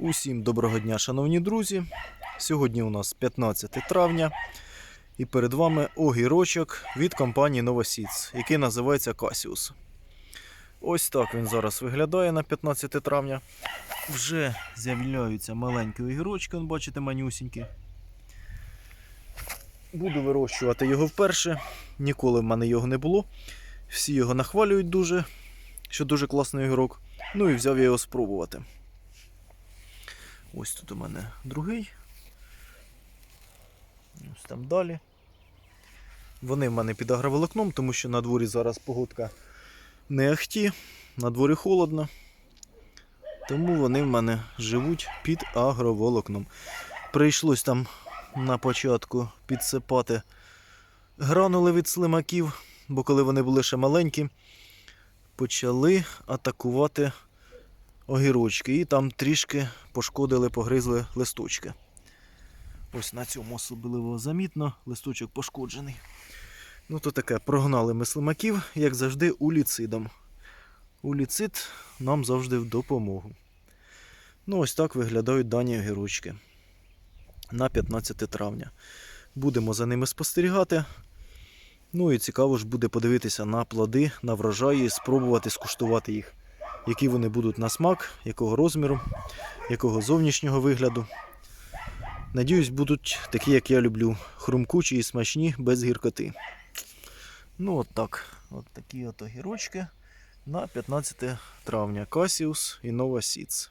Усім доброго дня, шановні друзі. Сьогодні у нас 15 травня, і перед вами огірочок від компанії Novosіц, який називається Cassius. Ось так він зараз виглядає на 15 травня. Вже з'являються маленькі огірочки, он, бачите, манюсінькі. Буду вирощувати його вперше. Ніколи в мене його не було. Всі його нахвалюють дуже, що дуже класний огірок. Ну і взяв я його спробувати. Ось тут у мене другий. Ось там далі. Вони в мене під агроволокном, тому що на дворі зараз погодка не ахті, на дворі холодно. Тому вони в мене живуть під агроволокном. Прийшлось там на початку підсипати гранули від слимаків, бо коли вони були ще маленькі, почали атакувати огірочки і там трішки пошкодили, погризли листочки. Ось на цьому особливо замітно, листочок пошкоджений. Ну, то таке, прогнали ми слимаків, як завжди, уліцидом. Уліцид нам завжди в допомогу. Ну, ось так виглядають дані огірочки на 15 травня. Будемо за ними спостерігати. Ну і цікаво ж буде подивитися на плоди, на врожаї, спробувати скуштувати їх які вони будуть на смак, якого розміру, якого зовнішнього вигляду. Надіюсь, будуть такі, як я люблю, хрумкучі і смачні, без гіркоти. Ну, от так. От такі от огірочки на 15 травня. Cassius і Nova Seeds.